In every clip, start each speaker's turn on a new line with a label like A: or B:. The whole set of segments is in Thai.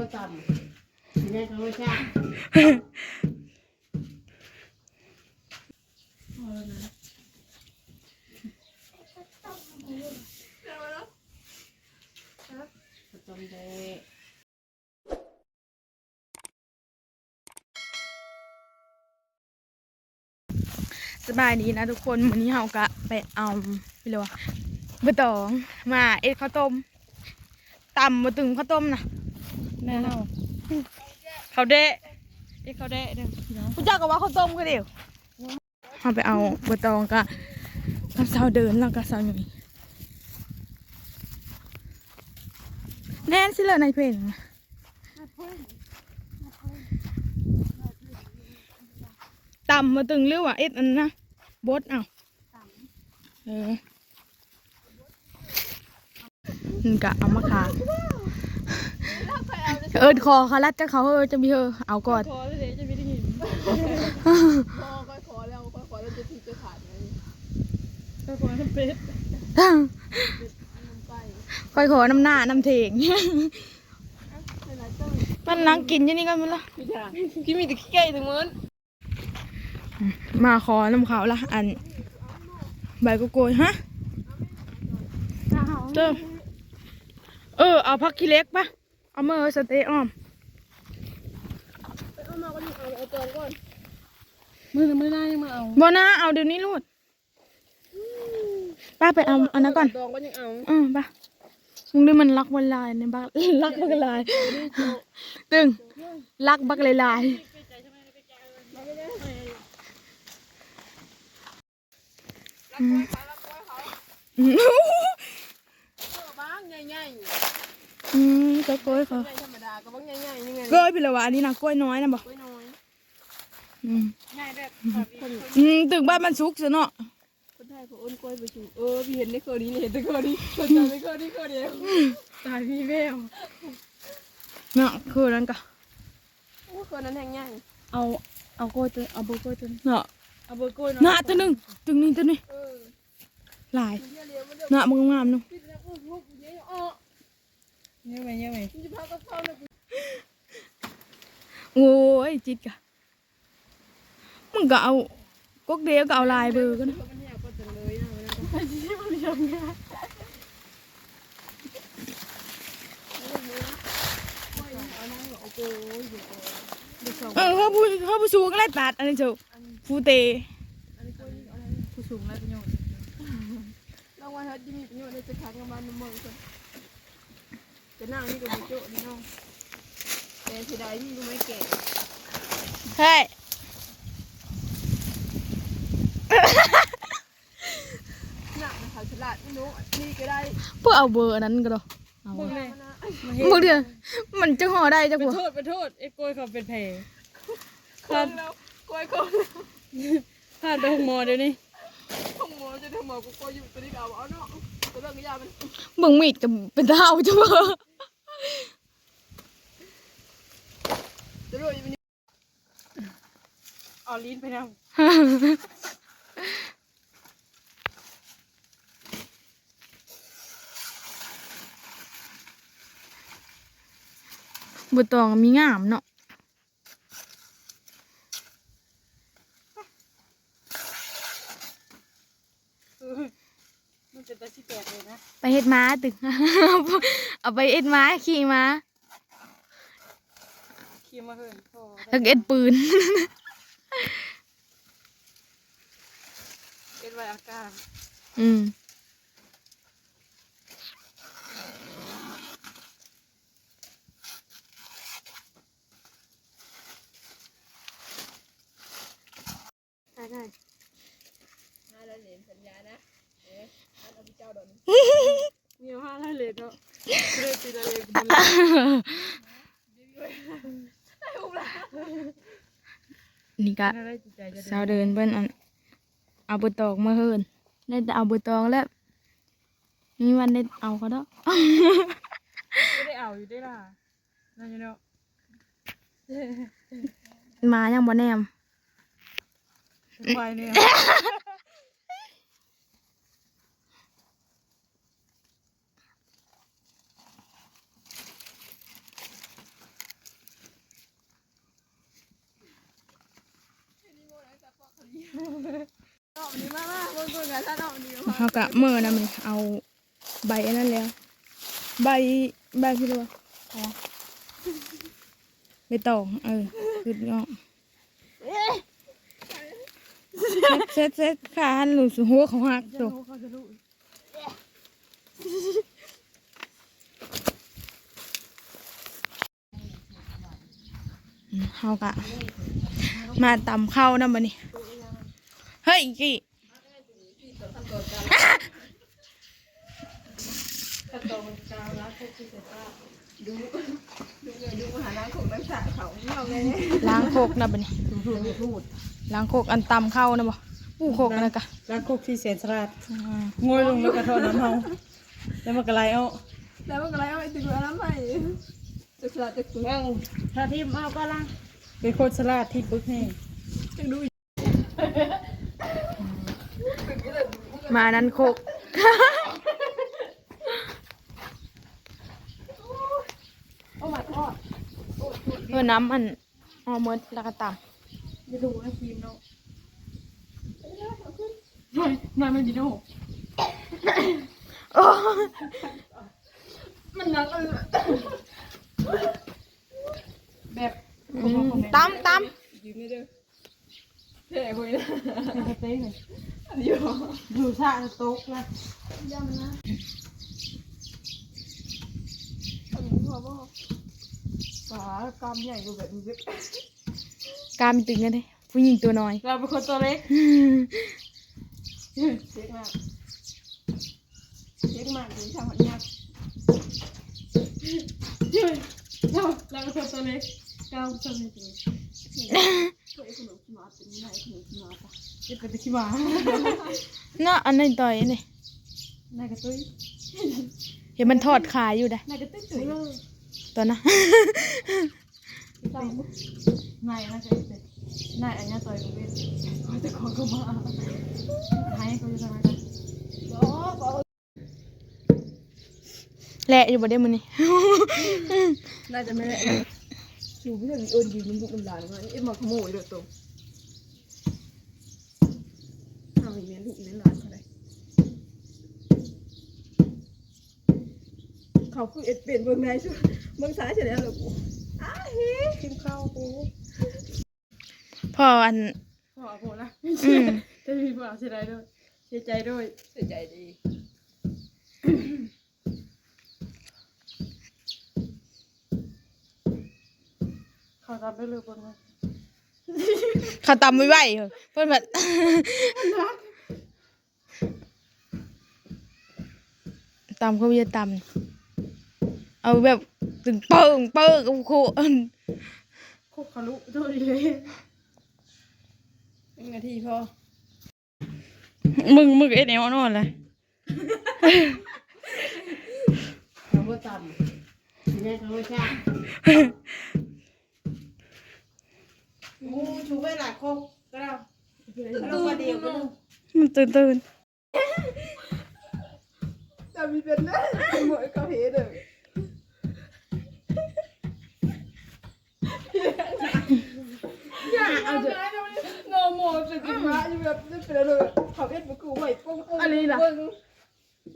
A: บ่ต่ำแม่ก็บ่จ้าต้มได้
B: สบายดีนะทุกคนวันนี้เราก็ไปเอาไปเลยว่าบะตองมาเอ็ดข้าวต้มตำมาตึงข้าวต้มนะ แน่นอนเขาวเดะเอ็ดเขาวเดะเด้อคุณเจ้าก็ว่าข้าวต้มก็เดียวเราไปเอาบะตองก็กับสาวเดินแล้วก็สาวหนุ่ยแน่นสิเลยในเพลงนะตำมาตึงเรื่องว่าเอ็ดอันนั้นนะบดเอาเออนี่กะเอามาขาย เอิดคอเขาลัดจะเขาเออจะมีเออเอาก่อน
A: ขอเลยจะไม่ได้ยินขอค่อยขอแล้วค่อยขอแล้วจะทีจะขาดไงค่อยขอน้ำเป็ดน้ำไก่
B: ค่อยขอน้ำหน้าน้ำเถง
A: ใส่หลายต้น
B: มันนั่งกินอยังนี่กันมั้งละ
A: พี่จ๋าพี่มีแต่ขี้ไก่ถึงมื้อ
B: มาขอน้ำเขาวละอันใบกุโกยฮะเจ้าเออเอาพักขี้เล็กปะ เอามาสเต๊ะอ้อม
A: เอามาก็มีเอาเอาจอนก่อนมือมือหน้ายังมาเอา
B: บนะเอาเดี๋ยวนี้ลูดป้าไปเอาอันนั้นก่อน
A: ดองก็ยังเอา
B: อืมป้ามึงดูมันลักบักลายในบ้านลักบักลายตึงลักบักลายลายอืม
A: บ้างใหญ่
B: อืมก็กล้วยเขา
A: ๆใหญ่ธรรมดาก็บ้างใหญ่ๆนี่ไง
B: กล้วยพี่ละวะอันนี้นะกล้วยน้อยนะบอก
A: กล้วยน้อย
B: อืม
A: ง่ายแบบ
B: อืมตึงบ้านมันสุกซะเนาะ
A: คนไทยเขาอ้นกล้วยไปชูเออพี่เห็นในเคอนี้เห็นแต่เคอนี้คนจำในเคอนี้เคอเดียวตายพี่แวว
B: เนาะคือนั้นก็
A: โอ้เคอนั้นแห้งใหญ่
C: เอาเอากล้วยตัวเอาเบอร์กล้วยตัวนี้
B: เนาะ
C: เอาเบอร์กล้วย
B: หน้าตัวหนึ่งตึงนี่ตัวนี้
A: เออ
B: หลาย
A: เดี๋ยวเลี้ยวมันเดี๋ยว
B: หน้ามึงงามๆเนาะ
A: พี่จะพูดพูดเยอะอ๋อ
C: เยอะไหมเยอะไหม
A: พี่จะพาก็เข้าเลย
B: โอ้ย จิตกะมึงก็เอากกเดียวก็เอาลายเบอร์ก็นะ
A: มันแหกก็จังเลยนะมันก็
B: เออเขาผู้เขาผู้สูงอะไรตัดอันนี้เจ้าผู้เต
C: ผู้สูงไรประโยชน์
A: รางวัลเขาจะมีประโยชน์ในจะคังกับมันเมืองคนจะนั่งนี่ก็บุโจ้นี่น้องแต่เสียดายที่รู้ไหมแก่
B: เฮ้ย
A: หนักนะคะฉลาดไม่รู้นี่ก็ได้
B: เพื่อเอาเบอร์อันนั้นก็ได้เอา
C: พวกเลย
B: มึงเดียวมันจะห่อได้จัง
C: เป็น
B: วะ
C: โทษเป็นโทษไอ้กล้วยเขาเป็นแผล
A: คนแล้วกล้วยคน
C: พลาดไปหงมอเดี๋ยวนี้
A: ขโมยจะทำหมอกูกล้วยอยู่ตัวนี้เอาเอาเนาะ ตัวเรื่องนี้ยามัน
B: มึงมีดกับเป็นเท่าจังวะ
A: ตัวเรื่องนี้มัน
C: เอาลิ้นไปแล้ว
B: บุตองมีงามเนาะ
C: มันจะตาชิแตกเลยนะ
B: ไปเฮ็ด ม้าตึง เอาไปเอ็ดม้าขี่ม้า
C: ขี่มาเหินโอ้
B: แล้วก็เอ็ดปืน
C: เป็นไวอาการ
B: อืม
C: ได้ได้
A: ห้าแล้วเหรียญสัญญานะเอ๊ะอันเอาไปเจ้าดอน
C: มีห้าให้เลยเนาะเลยตีละเลย
B: นี่ก็
C: น่าได้จิตใจจะ
B: สาวเดินเพิ่นอันเอาบุตองมาเฮินได้แต่เอาบุตองแล้วมีวันได้เอาเขาดอก
C: ไม่ได้เอาอยู่ได้ล่ะนั่นอยู่เนาะ
B: มายังบ่แนม
C: ควายเนี่ย
A: งานท่านเอาดี
B: เขากะเมื่อนะมันเอาใบอันนั้นแล้ว ใบใบพี่รู้อ๋อใบตองเออคือเงาะเซ็ตเซ็ตขาหันหลุดหัวเขาหักตัว
C: เขาจะรู้
B: เขากะมาตำข้าวนะบันนี้ เฮ้ยกี่
A: ดูเลยดูมหาล้างของนักษาเขาเอาไง
B: ล้างโคกนะบันนี้ล้างโคกอันตำข้าวนะบ่อู้โคกนะกะ
C: ร้านคุกที่เสียสลัดงวยลงแล้วก็ทอดน้ำเฮาแล้วมันก็ไหลเอา
A: แล้วมันก็ไรเอาไอ้ถึงแล้วใหม่จะสลัดจะฝึก
C: ว่างถ้าที่เอาก็ล่ะเป็นคนสลัดที่ปึกแห้ง
A: จะดู
B: มานั้นโคก
A: โอ้มาทอด
B: เออน้ำมันเออหมดแล้วก็ต
C: จะดูนะครีมเนาะไม่ไม่ไม่ดีโน่ำ
B: โอ้
A: มันนักเลย
C: แบบ
B: อืมตำต
A: ยืมไม่ได้เท่คุยนะ
C: เป็นสเต็กเลย
A: อันนี้หรอ
C: อยู่ชาโต๊ะนะ
A: ยำนะอันนี้พอ ป่ะฝากำใหญ่กว่าแบบนี้ำ
B: กามตึงกันเลยผู้หญิงตัวน้อย
C: เราเป็นคนตัวเล็ก
A: เช็คมากเช็คมากถึงทำหันยัก
C: เราเราเป็นคนตัวเล็กเก้าตัวเล็กเลย
A: ช่วยขนมขี้หมาเป็นไงขนมขี้หมาปะ
C: จะเป็นตะขี้หมา
B: เนาอันนั้นต่อยนี่
C: นายกระตุ้ย
B: เห็นมันทอดขายอยู่ได้
A: นายก็ตึ๊กตึ๊ก
B: ตอนนะ
C: นายน่าจะเป็นนายอันนี้ต่อยกับเวทเขาจะขอเข้ามาให้เขาจะทำไรกัน
B: แหละอยู่บ่ได้มื้อนี้
A: น่าจะไม่ได้อยู่เพื่อนเอิญยืนมันบุกมันหลานมันเอ็มมาขโมยเด้อตัวทำอย่างนี้ลูกนี้หลานอะไรเขาคือเอ็ดเป็นเบื้องในใช่ไหม เบื้องซ้ายเฉยแล้วเหรอกูอ้าเฮ้
C: กินข้าวกู
B: พออัน
C: ขอผมนะ
B: อืม
C: จะมีเปล่าเสียใจด้วยเสียใจด้วย
A: เสียใจดี
C: เขาทำไปเลยบนนั้น
B: เขาตำไว้ไว้เหรอเพิ่นแบบตำเขาจะตำเอาแบบ ตึงเปิงเปิงโอ้โหอัน
C: คุกขลุด้วยเลย
A: หนึ่งนาทีพอ
B: มึงมึงเอ็ดแนวนอนเลย
C: เขาก็ต่ำนี่เขาก็ช่างงูชูไปหลายคกก็ได้เราก็เดียวก็ได้
B: มันตื่นตื่น
A: จะมีเป็นได้หมดเขาเห็นเลย เอาเถอะโนโมเป็นจริงวะอยู่แบบนี่เป็นอะไรเขาเอ็ดมากูใหม่ปุ้งปุ้งอันนี้ล่ะ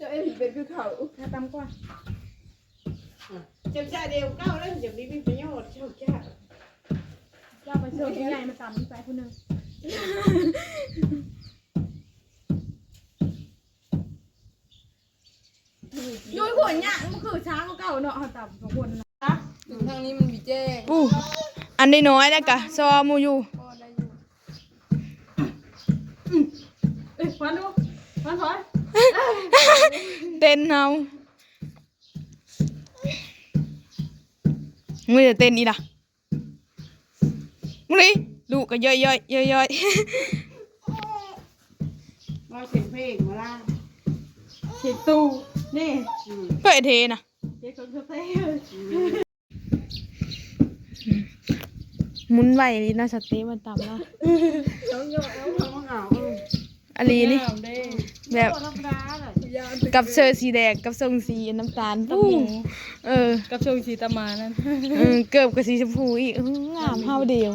A: จะเอ็ดเป็นคือเขา
C: ถ้าตำก่อน
D: จำใจเดียวเก้าแล้วจะมีประโยชน์เจ้าจ้า
C: เราไปเชิญผู้ใหญ่มาตำที่ใจผู้หนึ่ง
B: ยุ้ยหัวเนี่ยมันคือช้างเก่าเนาะเขาตำสองคนนะ
A: ทางนี้มันมีแจ้ง
B: อู้อันน้อยๆแล้วกะซอมูอยู่
A: ก็ได้อยู่
C: เอ้ยฟันดูฟันถอย
B: เต้นเฮามึงจะเต้นอีล่ะมึงนี่ดูก็ย่อยย่อยย่อยย่อย
D: มาเสียงเพลงมาล่า
C: เสียตู้นี่
B: เพื่อไอเทนะ
C: เจ๊คนเซ่
B: ห มุนไหวลีน่าสเต้มันต่ำแล้ว
D: เขาโยกเอาเขาเหงา
B: อันนี้นี่แบบกับเชอร์สีแดงกับทรงสีน้ำตาลปู้เออ
C: กับช่วงสีตามานั่น
B: เกือบกับสีชมพูอีกงามเฮาเดียว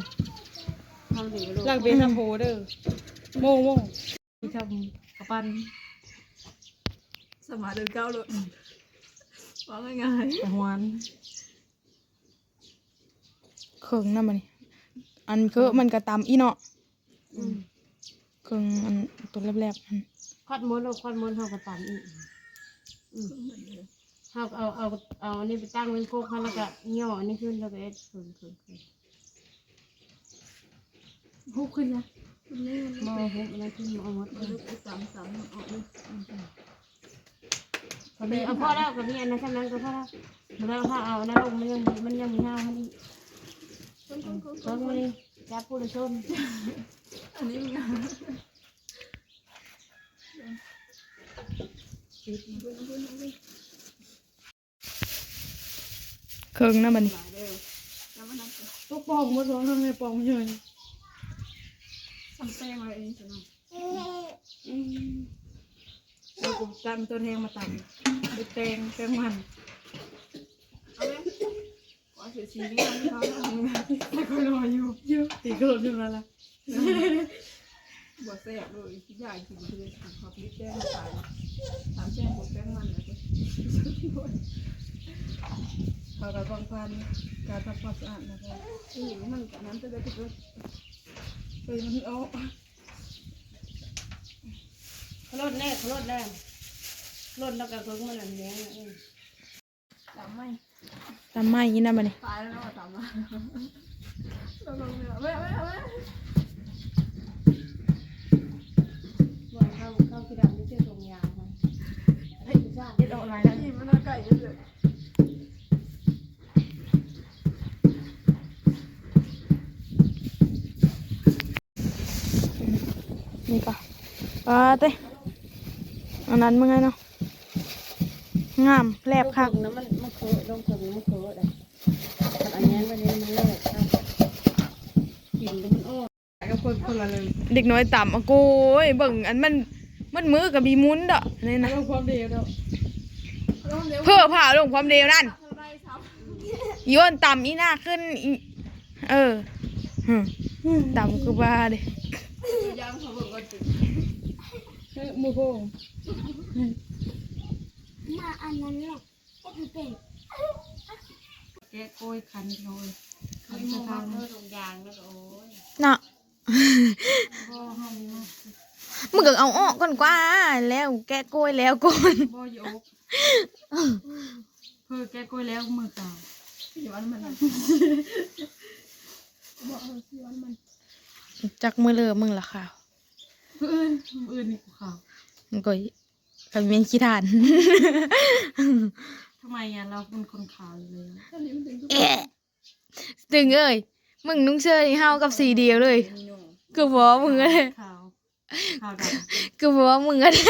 C: หลักเบสซัมโพเด้อโม่โม่ทำกระปั้น
A: สมาเดินเก้าเลยว่าง่าย
C: กระหวาน
B: เครื่องนั่นมันนี่ อันคือมันก็ตำอีเนาะเครื่องอันตัวแรกๆอัน
C: คอดม้วนเอาคอดม้วนเท่ากับตำอีกอืมเอาเอาเอาเอาอันนี้ไปตั้งไว้โคกให้แล้วก็ย่ออันนี้ขึ้นแล้วก็เอ็ดขึ้นขึ้นขึ้น
A: ๆพุกขึ้นนะ
C: มอหุบอะไรขึ้นมอหมดเลย
A: สามสามออกเลย
C: ก็มีเอาพ่อแล้วก็มีอันนั้นแค่นั้นก็พอแล้วแล้วถ้าเอาอันนั้นลงมันยังมีมันยังมีห้าวให้ นี่เพิ่งมานี่จับผู้ละชน
A: อันนี้มันงาน
B: เครื่องนั่นมันนี่
C: ตุ๊กปองมาสองทำไมปองเยอะ
A: สัมแป้งอะไรเองสิน
C: เรากูตั้งตัวแทงมาตั้งไปแตงแตงมัน
A: เอาไหม ว่าเสียชีวิตมันเขาทำงาน
C: แต่ก็รออยู่อยู่ตีกระโดดอยู่แล้วล่ะ
A: บ่แซ่บเลยคิดอยากกินคือกินข้าวพริกแป้งตายสามแป้งบวกแป้งมันนะก็
C: เขากับกองพันการทำความสะอาดนะครับ
A: นี่มันกับน้ำจะได้ทุกคน
C: เฮ้ยมันเอา
D: ขลดแน่ขลดแน่รถแล้วก็เพิ่งมันอันเลี้ยงเอง
A: จำไม่
B: ตำไม้อีนั่นมันนี่
A: ตายแล้วเนาะจำมาเราลงเนี่ยแม่แม่แม่
D: ว่าเข้าเข้าที่ดำที่เชื่อตรงยาวมันเฮ้ยจ้า
C: เอ็ดออกไรแล้ว
A: นี่มันน่าไก่เยอะ
B: นี่ปะปาเต้อันนั้นมึงไงเนาะงามแลบคัก
D: น้ำมัน เคอะลงถึงมันเคอะเลยอันนี้วันนี้มันเลิกกินแล้วมันอ้อ
C: กับคนคนละเลย
B: เด็กน้อยต่ำอะโกยเบิ่งอันมันมันมือกับบีมุนเด้อนี่นะ
C: เอาความเดียวเนาะ
B: เพื่อผ่าลงความเร็วนั่น
A: ทำไรซ้
B: โยนต่ำอีหน้าขึ้นอีเออหึต่ำคือบ้าเด้ำ
A: ย่างเขาบอกว่าจุด
C: เฮ้ยมือโพง
E: มาอันนั้นแหละก็คือเป็น
C: แกะกล้วยคันโอย
D: เคยมองว่าเธอตรงยางแล้วก็โอ้ย
B: น่ะ
C: บ่ห้องนี้นะ
B: มึงก็เอาออกก่อนกว่า แล้วแกะกล้วยแล้วก่อน
C: บ่ยกเพื่อแกะกล้วยแล้วมือเก่า
A: พี่วันมันบอกเออพี่วันมัน
B: จักมือเลอมึงละค่ะ
C: เพื่อนมืออื่นนี่กูขาว
B: มึงก็กับเมียนขี้ทาน
C: ทำไมอะเราเป็นคนขาวอยู่เลย
A: ตอนนี้มันถึงทุก
B: แอะตึงเอ้ยมึงนุ่งเสื้อนี่เฮากับสีเดียวเลยคือบอกว่ามึงอะเลย
C: ขาวขาวด
B: คือบอกว่ามึงอะเลย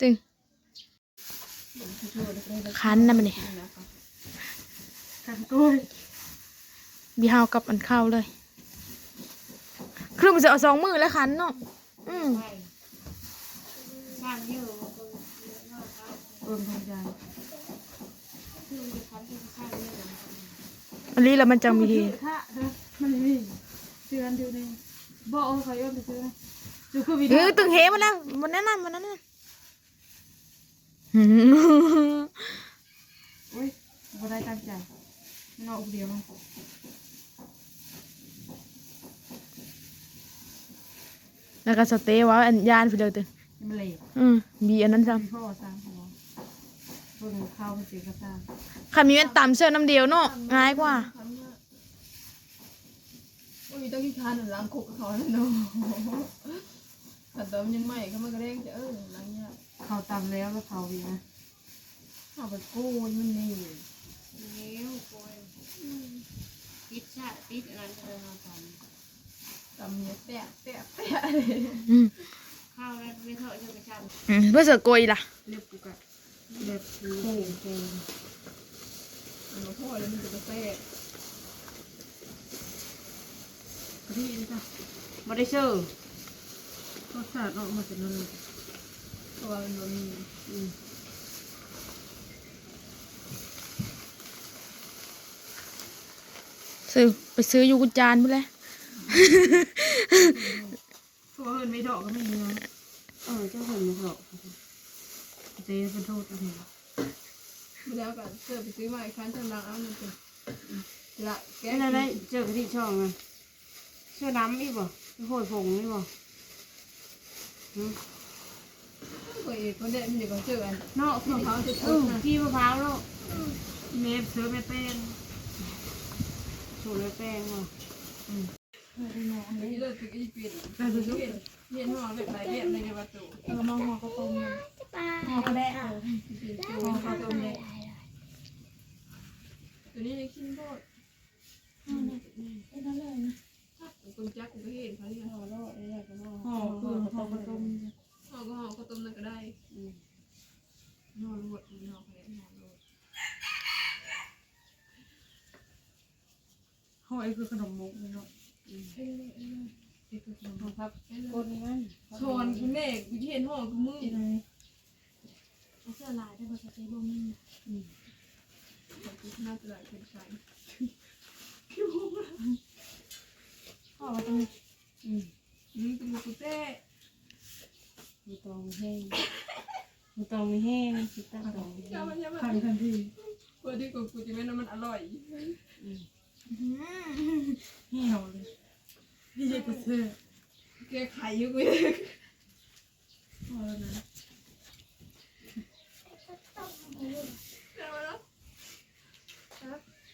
B: ตึงคันนะมันนี่ำ
C: กันกล้วย
B: บีเฮากับอันเข้าเลย คือมันจะเอาสองมือแล้วคันเนาะอืม
D: ข้างเยอะ
C: เบิ่งทางใจ
D: คือมันคันที่ข้างเยอะ
B: อันนี้แล้วมันจะมีดี
C: ถ้าเธอมันมีเดือนเดียวนี่บ่เอาใครเอาไปซื้อนะดูคือวิดี
B: เอ
C: โอ
B: อตึงเฮมันแล้วมันนั่นน่ะมันนั่นน่ะหืม
C: อุ้ยบ่ได้ตั้งใจมันเอาคนเดียวมั้ง
B: แล้วก็สเตย์ว่าอันยานไปเลยตึง
C: นี่มันเละ
B: อืมมีอันนั้นซ้
C: มีพ่อสร้างหัวเบิ่งข้าวมันสีกระซ่าำ
B: คันมีเป็นตำเสื้อน้ำเดียวเนาะง่ายกว่า
A: คันเนี่ยโอ้ยต้องที่ทานหนึ่งล้างคุกเขาแล้วเนาะแต่เติมยังไม่เขามันก็เร่งจะเออล้างเนี่ย
C: เขาตำแล้วแล้วเขาอีกนะ
A: เอาไปกู้มันนี่
D: นิ้วโกยติดชาติดอะไรเธอมาท
A: ตำเนี่ยแปะแปะแปะเลย
B: อืมำ
D: ข้าวแล้วไม่เท่าจะไปทำ
B: อืมเพื่อเสือโกยล่ะ
C: เรียบกูกะเรียบกูโค้งโค้ง
A: หลวงพ่อเลยมันจะแปะ
C: ที่นี่จ้ะ
D: บ่ได้ซื้อ
C: รสชาติออกมาเป็นนั่นเลย
A: เพราะว่ามันบ่มี
B: ซื้อไปซื้ออยู่กุจานไปเลย ตัวเฮินไม่ดอกก็ไม่มีนะ
C: เออเจ้าเห็นไหมเหรอ
B: เจ๊เป็นโทษอะไร
A: มาแล้วกันเสื้อไปซื้อมาอีกครั้งจำลังเอามันเป็นละแก
C: แกได้ได้เจอที่ช่องไงเชื่อน้ำอีกบ่โหยผงอีกบ่หืม
A: ตัวเอกคนเด็ดมันอยู่กับเสื้อกัน
C: เนาะ
A: มะพร้าวสุ
C: เออ
A: ดๆนะ
C: พี่มะพร้าวแล้ว
B: เมฟเสื้อไม่เป็น
C: สูตรเลยแป้งว่ะ
A: นี่เราตึกอีเปลี่ยนแต่ตึกเปลี่ยนเรียนห้องแบบไหนแบบในประตู
B: เออมาห่อข้าวต้ม
E: ปลา
B: ห่อกระแดะ
A: ปลี่นตัวข้าวต้มเลยตัวนี้ในคิมโบดกูจักกูก็เห็นเขาเนี่ยห่อโลดอะไรก็ห่อ
B: ห่อคือห่อข้าวต้ม
A: ห่อก็ห่อข้าวต้มนั่นก็ได้ห่อโลดห่ออะไรห่อโลด
B: ห่อไอ้คือขนมมุกเนาะ
C: ครับคนนั้น
A: ชอนคุณแม่กูเห็นห่อกูมือ
E: เอาเสื้อลายได้บนสเตย์บงนี่
A: น่าจะหลายเป็นไฟ
B: ห่อข้าวต้ม
A: อืมเป็นกูเต้
C: มีตองแห้งมีตองมีแห้งสิตาตองแห้
A: งมันยามัน
B: ทันทันที
A: พอที่กูกูจะไม่น้ำมันอร่อย
B: เหี่ยวเลยนี่เจ๊ กูเสื้อ
A: แกไข่อยู่กู
B: ห่อแล้วนะ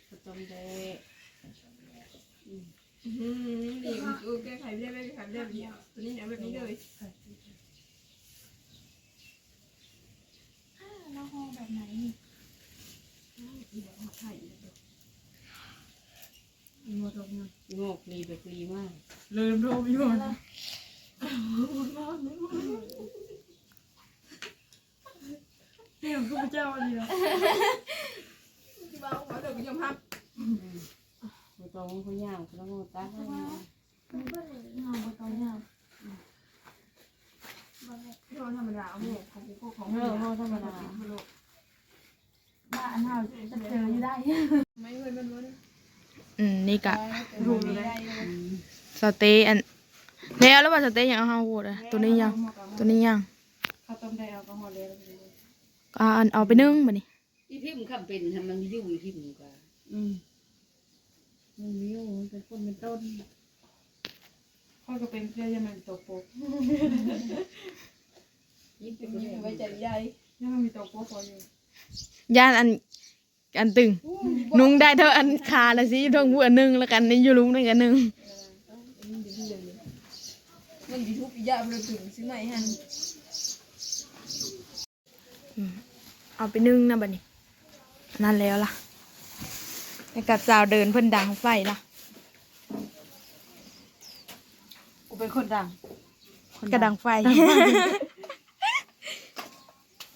C: ข้าวต้มแดง
A: อืมดีกูแกไข่ไม่ได้แกไข่ไม่ได้แบบนี้ตัวนี้เนี่ยแบบนี้เลย
E: แล้วห่อแบบไหนนี่
A: ไข่
B: หมดลงนะ
C: งอกลีแบบลีมาก
B: ลืมโทรพี่หมดนี่ของข้าพเจ้าอันนี้นะ
A: ที่บ้านเขาเดี๋ยวกูยอมพับ
C: มีตองเขาย่างแล้วก็ตักให้มา
E: มันก็เลยห่อบนตรงนี้
A: ที่เราธรรมดาเอาหมูของกูของ
C: เออห่อธรรมดา
E: บ้านเฮาจะเจออยู่ได้
A: ไม่เคยมันรู้นะ
B: อืมนี่กะ
A: รู้เลย
B: สเต๊ะอันแล้วแล้วว่าสเต๊ะยังเอาห้าโหดอะตัวนี้ยังตัวนี้ยัง
C: ข้าวต้มได้แอลกอฮอล์เลย
B: ก็อันเอาไปนึ่งบัดนี้
D: อีพิมพ์คำเป็นทำมันอยู่อีพิมพ์กว่า
C: อืมมันมีอยู่มันเป็นคนเป็นต้น
B: พ่อก็เป็นเพื่อนยังมันตกโป๊ก
D: ยิ่งเป็
A: เป็นน
D: คน
A: ไว้ใจใหญ่
B: ยังมีตกโป๊กพออยู่ย่านอันอันตึง นุ่งได้เท่าอันคาละสิอยู่ทางหัวหนึ่งแล้วกันนี่อยู่ลุมนึงกันหนึ่ง
A: มันยูทูบอีกยามันถึงซื้อใหม่ฮัน
B: เอาไปนึ่งนะบัดนี้ นั่นแล้วล่ะไปกับสาวเดินเพิ่นดังไฟล่ะ
C: กูเป็นคนดัง
B: กระดังไฟ
A: ไ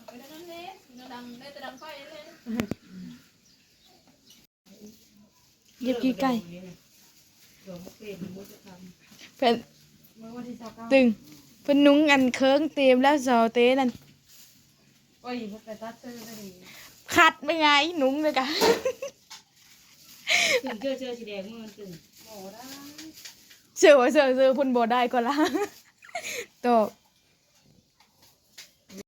A: ปนั่นเลยดังได้แต่ดังไฟเลย
B: เย็บขี้ไก่
D: ดอกเป็น มุจะท
B: เพิ่นตึงเพิ่นนุ่งอันเคิงเตรียมแล้วสาวเต้นั่น
C: โอ้ยมันไปตัดเสื้อได้ดี
B: คัดไม่ไงนุ่งเลยกะำ
D: ถึงเจอเจอสีแดงมันตึง
B: เสือว่าเสือเสือเพุ่นบ่ได้ก็ละ ตอก